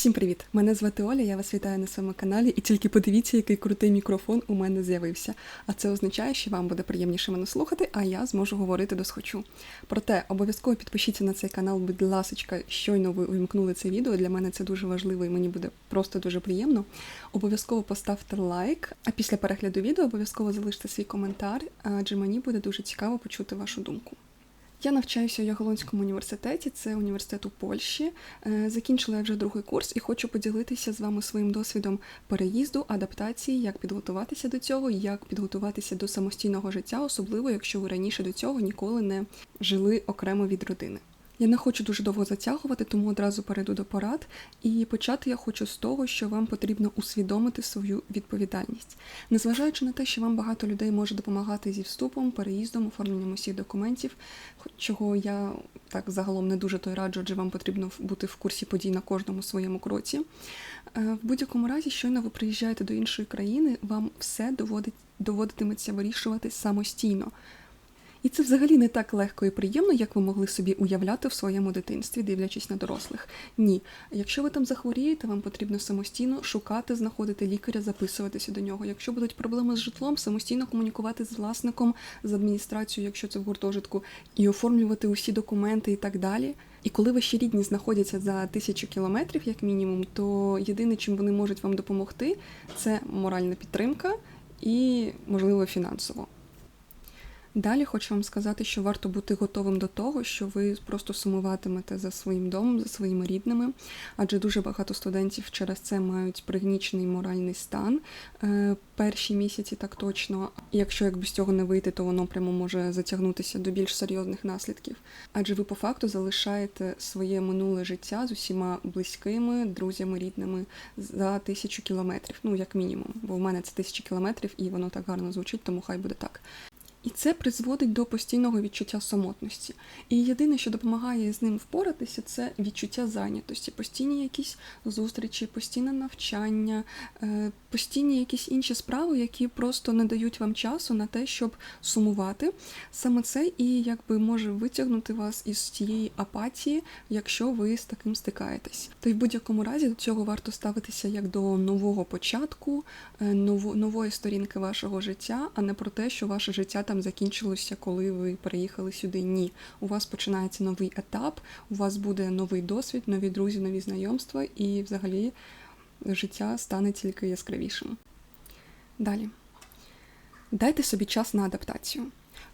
Всім привіт! Мене звати Оля, я вас вітаю на своєму каналі, і тільки подивіться, який крутий мікрофон у мене з'явився. А це означає, що вам буде приємніше мене слухати, а я зможу говорити до схочу. Проте обов'язково підпишіться на цей канал, будь ласочка, щойно ви увімкнули це відео. Для мене це дуже важливо і мені буде просто дуже приємно. Обов'язково поставте лайк, а після перегляду відео обов'язково залиште свій коментар, адже мені буде дуже цікаво почути вашу думку. Я навчаюся у Яголонському університеті, це університет у Польщі. Е, Закінчила я вже другий курс і хочу поділитися з вами своїм досвідом переїзду, адаптації, як підготуватися до цього, як підготуватися до самостійного життя, особливо якщо ви раніше до цього ніколи не жили окремо від родини. Я не хочу дуже довго затягувати, тому одразу перейду до порад. І почати я хочу з того, що вам потрібно усвідомити свою відповідальність. Незважаючи на те, що вам багато людей може допомагати зі вступом, переїздом, оформленням усіх документів, чого я так загалом не дуже той раджу, адже вам потрібно бути в курсі подій на кожному своєму кроці. Е, В будь-якому разі, щойно ви приїжджаєте до іншої країни, вам все доводить, доводитиметься вирішувати самостійно. І це взагалі не так легко і приємно, як ви могли собі уявляти в своєму дитинстві, дивлячись на дорослих. Ні, якщо ви там захворієте, вам потрібно самостійно шукати, знаходити лікаря, записуватися до нього. Якщо будуть проблеми з житлом, самостійно комунікувати з власником, з адміністрацією, якщо це в гуртожитку, і оформлювати усі документи і так далі. І коли ваші рідні знаходяться за тисячу кілометрів, як мінімум, то єдине, чим вони можуть вам допомогти, це моральна підтримка і, можливо, фінансово. Далі хочу вам сказати, що варто бути готовим до того, що ви просто сумуватимете за своїм домом, за своїми рідними, адже дуже багато студентів через це мають пригнічений моральний стан е, перші місяці, так точно. Якщо як без цього не вийти, то воно прямо може затягнутися до більш серйозних наслідків. Адже ви по факту залишаєте своє минуле життя з усіма близькими, друзями, рідними за тисячу кілометрів, ну як мінімум, бо в мене це тисяча кілометрів, і воно так гарно звучить, тому хай буде так. І це призводить до постійного відчуття самотності. І єдине, що допомагає з ним впоратися, це відчуття зайнятості, постійні якісь зустрічі, постійне навчання, е, постійні якісь інші справи, які просто не дають вам часу на те, щоб сумувати. Саме це і якби може витягнути вас із тієї апатії, якщо ви з таким стикаєтесь. То й в будь-якому разі до цього варто ставитися як до нового початку, е, нової сторінки вашого життя, а не про те, що ваше життя там закінчилося, коли ви переїхали сюди. Ні, у вас починається новий етап, у вас буде новий досвід, нові друзі, нові знайомства, і взагалі життя стане тільки яскравішим. Далі. Дайте собі час на адаптацію.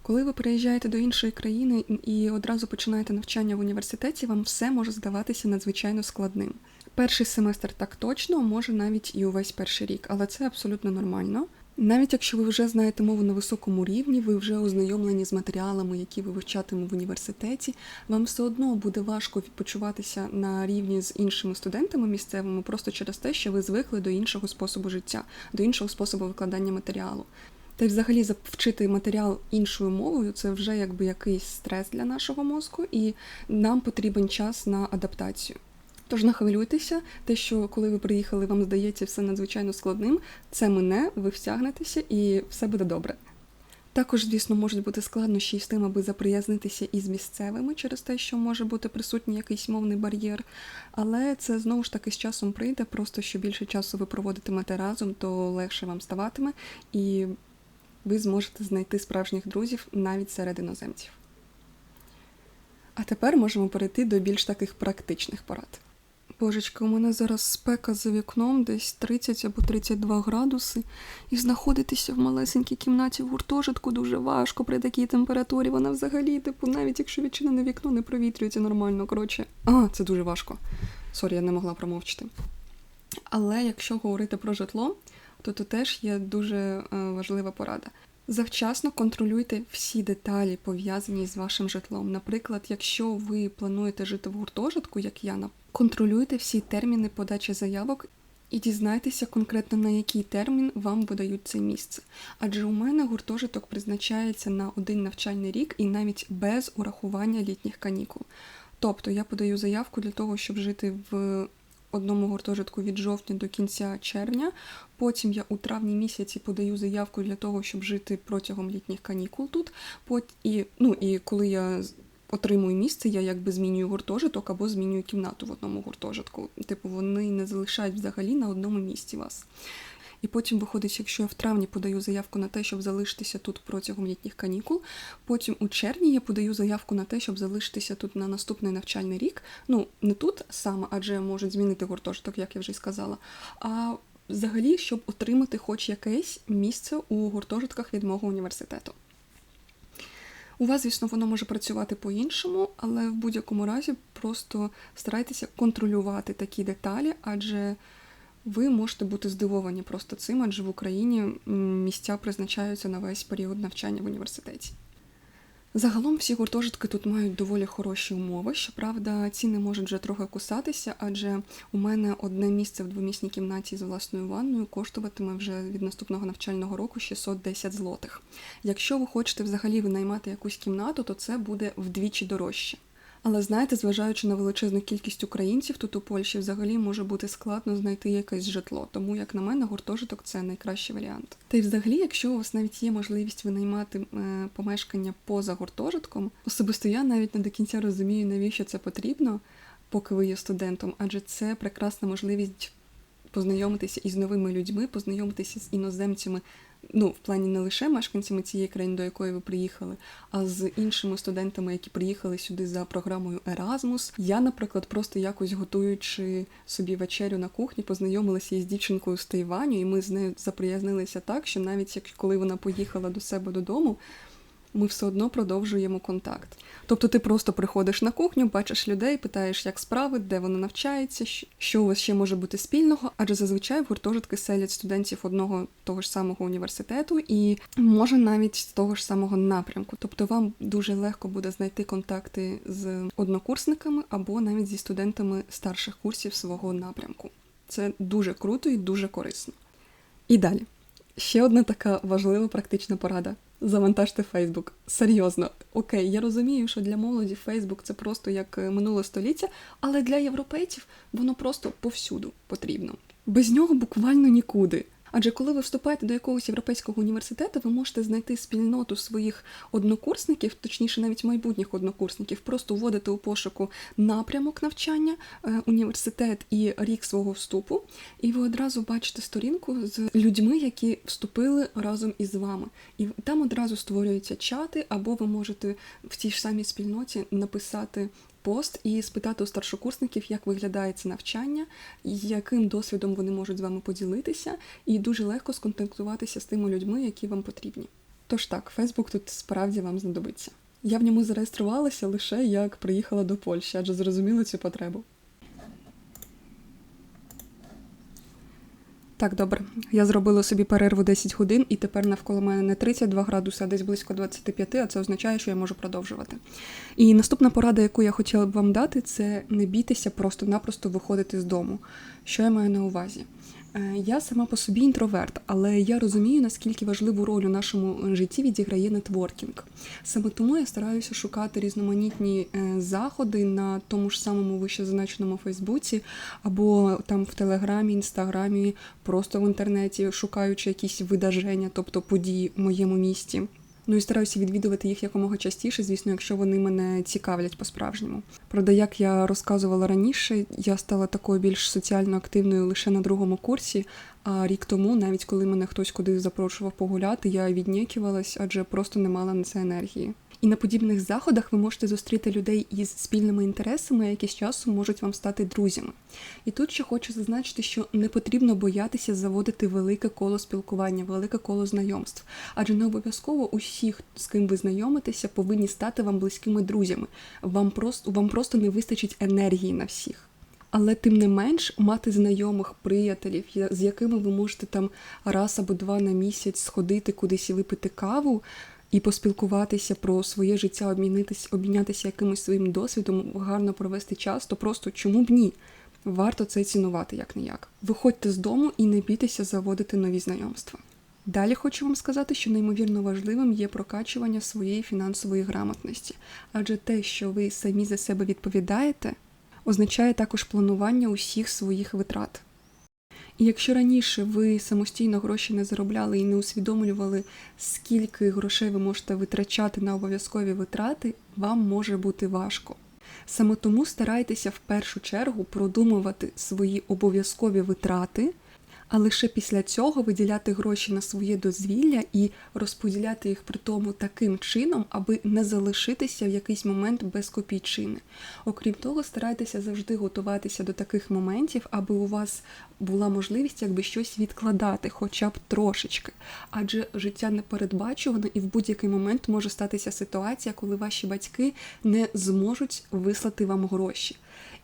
Коли ви приїжджаєте до іншої країни і одразу починаєте навчання в університеті, вам все може здаватися надзвичайно складним. Перший семестр так точно, може навіть і увесь перший рік, але це абсолютно нормально. Навіть якщо ви вже знаєте мову на високому рівні, ви вже ознайомлені з матеріалами, які ви вивчатиме в університеті, вам все одно буде важко почуватися на рівні з іншими студентами місцевими, просто через те, що ви звикли до іншого способу життя, до іншого способу викладання матеріалу. Та й взагалі завчити матеріал іншою мовою це вже якби якийсь стрес для нашого мозку, і нам потрібен час на адаптацію. Тож не хвилюйтеся, те, що коли ви приїхали, вам здається все надзвичайно складним, це мине, ви втягнетеся і все буде добре. Також, звісно, можуть бути складнощі з тим, аби заприязнитися із місцевими через те, що може бути присутній якийсь мовний бар'єр, але це знову ж таки з часом прийде, просто що більше часу ви проводитимете разом, то легше вам ставатиме, і ви зможете знайти справжніх друзів навіть серед іноземців. А тепер можемо перейти до більш таких практичних порад. Божечка, у мене зараз спека за вікном, десь 30 або 32 градуси, і знаходитися в малесенькій кімнаті в гуртожитку дуже важко при такій температурі. Вона взагалі, типу, навіть якщо відчинене вікно, не провітрюється нормально. Коротше, а, це дуже важко. Сорі, я не могла промовчити. Але якщо говорити про житло, то тут теж є дуже е, важлива порада. Завчасно контролюйте всі деталі, пов'язані з вашим житлом. Наприклад, якщо ви плануєте жити в гуртожитку, як я, контролюйте всі терміни подачі заявок і дізнайтеся конкретно на який термін вам видають це місце. Адже у мене гуртожиток призначається на один навчальний рік і навіть без урахування літніх канікул. Тобто я подаю заявку для того, щоб жити в одному гуртожитку від жовтня до кінця червня. Потім я у травні місяці подаю заявку для того, щоб жити протягом літніх канікул тут. І, ну, і коли я отримую місце, я якби змінюю гуртожиток або змінюю кімнату в одному гуртожитку. Типу, вони не залишають взагалі на одному місці вас. І потім виходить, якщо я в травні подаю заявку на те, щоб залишитися тут протягом літніх канікул. Потім у червні я подаю заявку на те, щоб залишитися тут на наступний навчальний рік. Ну не тут саме, адже можуть змінити гуртожиток, як я вже й сказала. А взагалі, щоб отримати хоч якесь місце у гуртожитках від мого університету. У вас, звісно, воно може працювати по-іншому, але в будь-якому разі просто старайтеся контролювати такі деталі, адже ви можете бути здивовані просто цим, адже в Україні місця призначаються на весь період навчання в університеті. Загалом всі гуртожитки тут мають доволі хороші умови. Щоправда, ціни можуть вже трохи кусатися, адже у мене одне місце в двомісній кімнаті з власною ванною коштуватиме вже від наступного навчального року 610 злотих. Якщо ви хочете взагалі винаймати якусь кімнату, то це буде вдвічі дорожче. Але знаєте, зважаючи на величезну кількість українців, тут у Польщі взагалі може бути складно знайти якесь житло. Тому, як на мене, гуртожиток це найкращий варіант. Та й взагалі, якщо у вас навіть є можливість винаймати е, помешкання поза гуртожитком, особисто я навіть не до кінця розумію, навіщо це потрібно, поки ви є студентом, адже це прекрасна можливість познайомитися із новими людьми, познайомитися з іноземцями. Ну, в плані не лише мешканцями цієї країни, до якої ви приїхали, а з іншими студентами, які приїхали сюди за програмою Erasmus. Я, наприклад, просто якось готуючи собі вечерю на кухні, познайомилася із дівчинкою з Тайваню, і ми з нею заприязнилися так, що навіть як коли вона поїхала до себе додому, ми все одно продовжуємо контакт. Тобто ти просто приходиш на кухню, бачиш людей, питаєш, як справи, де вони навчаються, що у вас ще може бути спільного, адже зазвичай в гуртожитки селять студентів одного того ж самого університету і може навіть з того ж самого напрямку. Тобто вам дуже легко буде знайти контакти з однокурсниками або навіть зі студентами старших курсів свого напрямку. Це дуже круто і дуже корисно. І далі. Ще одна така важлива практична порада. Завантажте Фейсбук. Серйозно, окей, я розумію, що для молоді Фейсбук це просто як е, минуле століття, але для європейців воно просто повсюду потрібно. Без нього буквально нікуди. Адже коли ви вступаєте до якогось європейського університету, ви можете знайти спільноту своїх однокурсників, точніше, навіть майбутніх однокурсників, просто вводити у пошуку напрямок навчання, е, університет і рік свого вступу, і ви одразу бачите сторінку з людьми, які вступили разом із вами. І там одразу створюються чати, або ви можете в тій ж самій спільноті написати пост і спитати у старшокурсників, як виглядає це навчання, яким досвідом вони можуть з вами поділитися, і дуже легко сконтактуватися з тими людьми, які вам потрібні. Тож так, Фейсбук тут справді вам знадобиться. Я в ньому зареєструвалася лише як приїхала до Польщі, адже зрозуміла цю потребу. Так, добре. Я зробила собі перерву 10 годин, і тепер навколо мене не 32 градуси, а десь близько 25, а це означає, що я можу продовжувати. І наступна порада, яку я хотіла б вам дати, це не бійтеся просто-напросто виходити з дому. Що я маю на увазі? Е, Я сама по собі інтроверт, але я розумію, наскільки важливу роль у нашому житті відіграє нетворкінг. Саме тому я стараюся шукати різноманітні е, заходи на тому ж самому вищезазначеному Фейсбуці, або там в Телеграмі, Інстаграмі, просто в інтернеті, шукаючи якісь видаження, тобто події в моєму місті. Ну і стараюся відвідувати їх якомога частіше, звісно, якщо вони мене цікавлять по-справжньому. Правда, як я розказувала раніше, я стала такою більш соціально активною лише на другому курсі. А рік тому, навіть коли мене хтось кудись запрошував погуляти, я віднікувалась, адже просто не мала на це енергії. І на подібних заходах ви можете зустріти людей із спільними інтересами, які з часом можуть вам стати друзями. І тут ще хочу зазначити, що не потрібно боятися заводити велике коло спілкування, велике коло знайомств, адже не обов'язково усі, з ким ви знайомитеся, повинні стати вам близькими друзями. Вам просто вам просто не вистачить енергії на всіх. Але тим не менш мати знайомих приятелів, з якими ви можете там раз або два на місяць сходити кудись і випити каву і поспілкуватися про своє життя, обмінитися, обмінятися якимось своїм досвідом, гарно провести час, то просто чому б ні? Варто це цінувати як не як. Виходьте з дому і не бійтеся заводити нові знайомства. Далі хочу вам сказати, що неймовірно важливим є прокачування своєї фінансової грамотності, адже те, що ви самі за себе відповідаєте, означає також планування усіх своїх витрат. І якщо раніше ви самостійно гроші не заробляли і не усвідомлювали, скільки грошей ви можете витрачати на обов'язкові витрати, вам може бути важко. Саме тому старайтеся в першу чергу продумувати свої обов'язкові витрати, а лише після цього виділяти гроші на своє дозвілля і розподіляти їх при тому таким чином, аби не залишитися в якийсь момент без копійчини. Окрім того, старайтеся завжди готуватися до таких моментів, аби у вас була можливість якби щось відкладати, хоча б трошечки. Адже життя не передбачуване, і в будь-який момент може статися ситуація, коли ваші батьки не зможуть вислати вам гроші.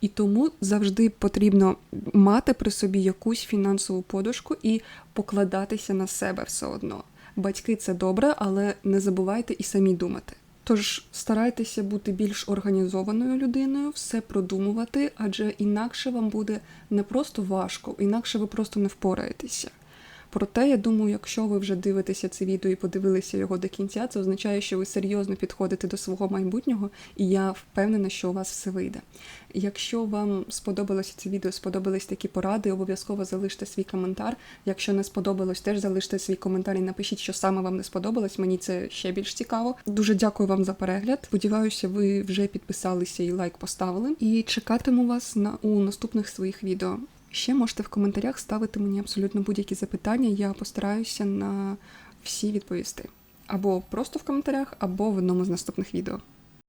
І тому завжди потрібно мати при собі якусь фінансову подушку і покладатися на себе все одно. Батьки це добре, але не забувайте і самі думати. Тож старайтеся бути більш організованою людиною, все продумувати, адже інакше вам буде не просто важко, інакше ви просто не впораєтеся. Проте, я думаю, якщо ви вже дивитеся це відео і подивилися його до кінця, це означає, що ви серйозно підходите до свого майбутнього, і я впевнена, що у вас все вийде. Якщо вам сподобалося це відео, сподобались такі поради, обов'язково залиште свій коментар. Якщо не сподобалось, теж залиште свій коментар і напишіть, що саме вам не сподобалось. Мені це ще більш цікаво. Дуже дякую вам за перегляд. Сподіваюся, ви вже підписалися і лайк поставили. І чекатиму вас на у наступних своїх відео. Ще можете в коментарях ставити мені абсолютно будь-які запитання. Я постараюся на всі відповісти. Або просто в коментарях, або в одному з наступних відео.